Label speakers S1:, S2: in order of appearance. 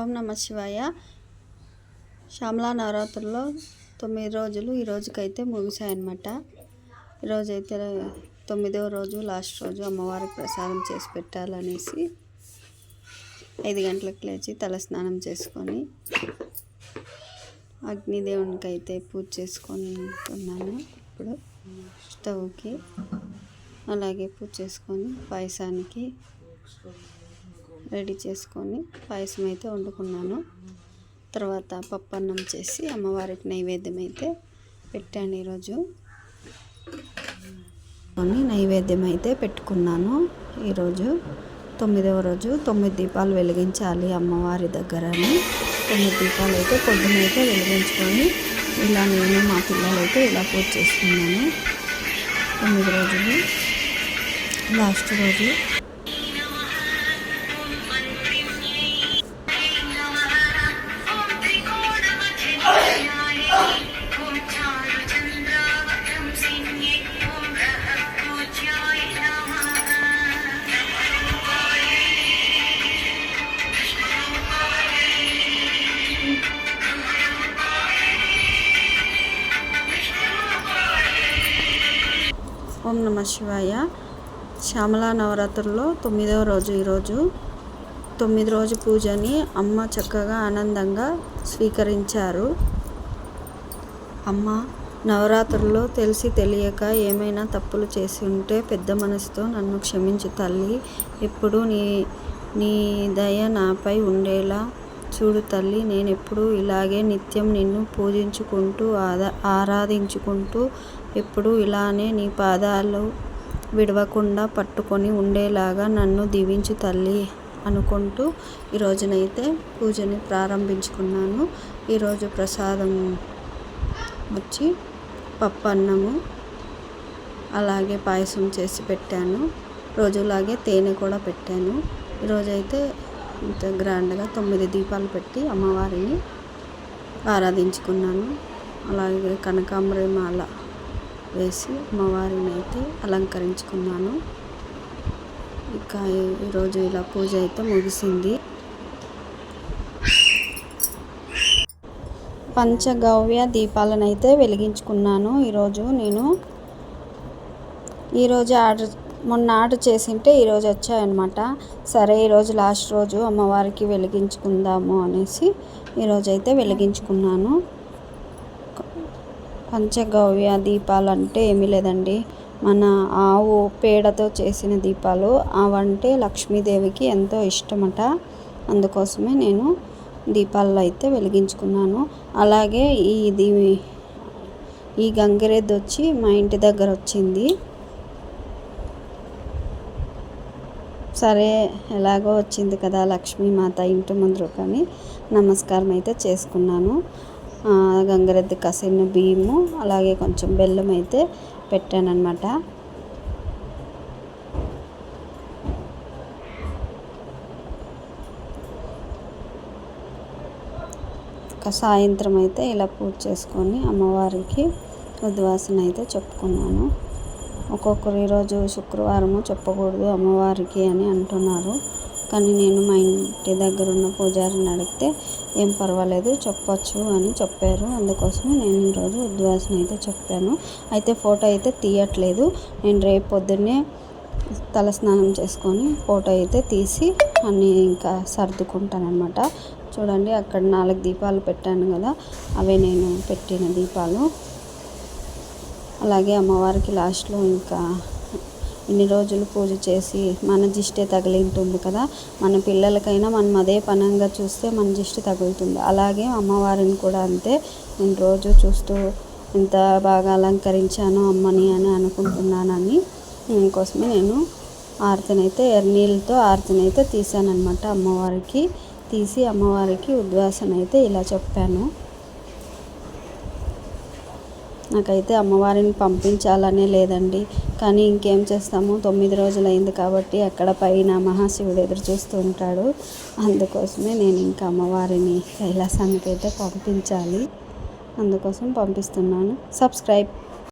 S1: ఓం నమ శివాయ. శ్యామలా నవరాత్రుల్లో తొమ్మిది రోజులు ఈ రోజుకైతే ముగిశాయన్నమాట. ఈరోజైతే తొమ్మిదవ రోజు లాస్ట్ రోజు అమ్మవారికి ప్రసాదం చేసి పెట్టాలనేసి ఐదు గంటలకు లేచి తలస్నానం చేసుకొని అగ్నిదేవునికి అయితే పూజ చేసుకొని ఉన్నాను ఇప్పుడు. స్టవ్కి అలాగే పూజ చేసుకొని పాయసానికి రెడీ చేసుకొని పాయసం అయితే వండుకున్నాను. తర్వాత పప్పన్నం చేసి అమ్మవారికి నైవేద్యం అయితే పెట్టాను ఈరోజు. కొన్ని నైవేద్యం అయితే పెట్టుకున్నాను. ఈరోజు తొమ్మిదవ రోజు తొమ్మిది దీపాలు వెలిగించాలి అమ్మవారి దగ్గరని తొమ్మిది దీపాలు అయితే పొద్దునైతే వెలిగించుకొని ఇలా నేను మా పిల్లలైతే ఇలా పూజ చేసుకున్నాను. తొమ్మిది రోజులు. లాస్ట్ రోజు ఓం నమ శివాయ. శ్యామలా నవరాత్రుల్లో తొమ్మిదవ రోజు ఈరోజు తొమ్మిది రోజు పూజని అమ్మ చక్కగా ఆనందంగా స్వీకరించారు. అమ్మ నవరాత్రుల్లో తెలిసి తెలియక ఏమైనా తప్పులు చేసి ఉంటే పెద్ద మనసుతో నన్ను క్షమించు తల్లి. ఎప్పుడు నీ నీ దయ నాపై ఉండేలా చూడు తల్లి నేను ఎప్పుడూ ఇలాగే నిత్యం నిన్ను పూజించుకుంటూ ఆదా ఆరాధించుకుంటూ ఎప్పుడు ఇలానే నీ పాదాలు విడవకుండా పట్టుకొని ఉండేలాగా నన్ను దీవించు తల్లి అనుకుంటూ ఈరోజునైతే పూజని ప్రారంభించుకున్నాను. ఈరోజు ప్రసాదం వచ్చి పప్పు అన్నము అలాగే పాయసం చేసి పెట్టాను. రోజులాగే తేనె కూడా పెట్టాను. ఈరోజైతే ఇంత గ్రాండ్గా తొమ్మిది దీపాలు పెట్టి అమ్మవారిని ఆరాధించుకున్నాను. అలాగే కనకాంబరి మాల వేసి అమ్మవారిని అయితే అలంకరించుకున్నాను. ఇక ఈరోజు ఇలా పూజ అయితే ముగిసింది. పంచగవ్య దీపాలను అయితే వెలిగించుకున్నాను. ఈరోజు నేను ఈరోజు ఆర్డర్ మొన్న ఆర్డర్ చేసింటే ఈరోజు వచ్చాయన్నమాట. సరే ఈరోజు లాస్ట్ రోజు అమ్మవారికి వెలిగించుకుందాము అనేసి ఈరోజు అయితే వెలిగించుకున్నాను. పంచగవ్య దీపాలు అంటే ఏమీ లేదండి. మన ఆవు పేడతో చేసిన దీపాలు అవంటే లక్ష్మీదేవికి ఎంతో ఇష్టమట. అందుకోసమే నేను దీపాల్లో అయితే వెలిగించుకున్నాను. అలాగే ఇది ఈ గంగిరెద్దు వచ్చి మా ఇంటి దగ్గర వచ్చింది. సరే ఎలాగో వచ్చింది కదా లక్ష్మీమాత ఇంటి ముందు కానీ నమస్కారం అయితే చేసుకున్నాను గంగరెద్దు కసిన బియ్యము అలాగే కొంచెం బెల్లం అయితే పెట్టానమాట సాయంత్రం అయితే ఇలా పూజ చేసుకొని అమ్మవారికి ఉద్వాసన అయితే చెప్పుకున్నాను. ఒక్కొక్కరు ఈరోజు శుక్రవారము చెప్పకూడదు అమ్మవారికి అని అంటున్నారు. కానీ నేను మా ఇంటి దగ్గర ఉన్న పూజారిని అడిగితే ఏం పర్వాలేదు చెప్పచ్చు అని చెప్పారు. అందుకోసమే నేను ఈరోజు ఉద్వాసన అయితే చెప్పాను. అయితే ఫోటో అయితే తీయట్లేదు. నేను రేపు పొద్దున్నే తలస్నానం చేసుకొని ఫోటో అయితే తీసి అన్నీ ఇంకా సర్దుకుంటానమాట చూడండి అక్కడ నాలుగు దీపాలు పెట్టాను కదా అవే నేను పెట్టిన దీపాలు. అలాగే అమ్మవారికి లాస్ట్లో ఇంకా ఇన్ని రోజులు పూజ చేసి మన దిష్టే తగిలింటుంది కదా మన పిల్లలకైనా మనం అదే పనంగా చూస్తే మన దిష్టి తగులుతుంది. అలాగే అమ్మవారిని కూడా అంతే నేను రోజు చూస్తూ ఎంత బాగా అలంకరించాను అమ్మని అని అనుకుంటున్నానని దీనికోసమే నేను ఆరతనైతే ఎర్నీళ్ళతో ఆరతినైతే తీసానమాట అమ్మవారికి. తీసి అమ్మవారికి ఉద్వాసన అయితే ఇలా చెప్పాను. నాకైతే అమ్మవారిని పంపించాలనే లేదండి. కానీ ఇంకేం చేస్తాము? తొమ్మిది రోజులు అయింది కాబట్టి అక్కడ పైన మహాశివుడు ఎదురు చూస్తూ ఉంటాడు. అందుకోసమే నేను ఇంకా అమ్మవారిని కైలాసానికి అయితే పంపించాలి. అందుకోసం పంపిస్తున్నాను. సబ్స్క్రైబ్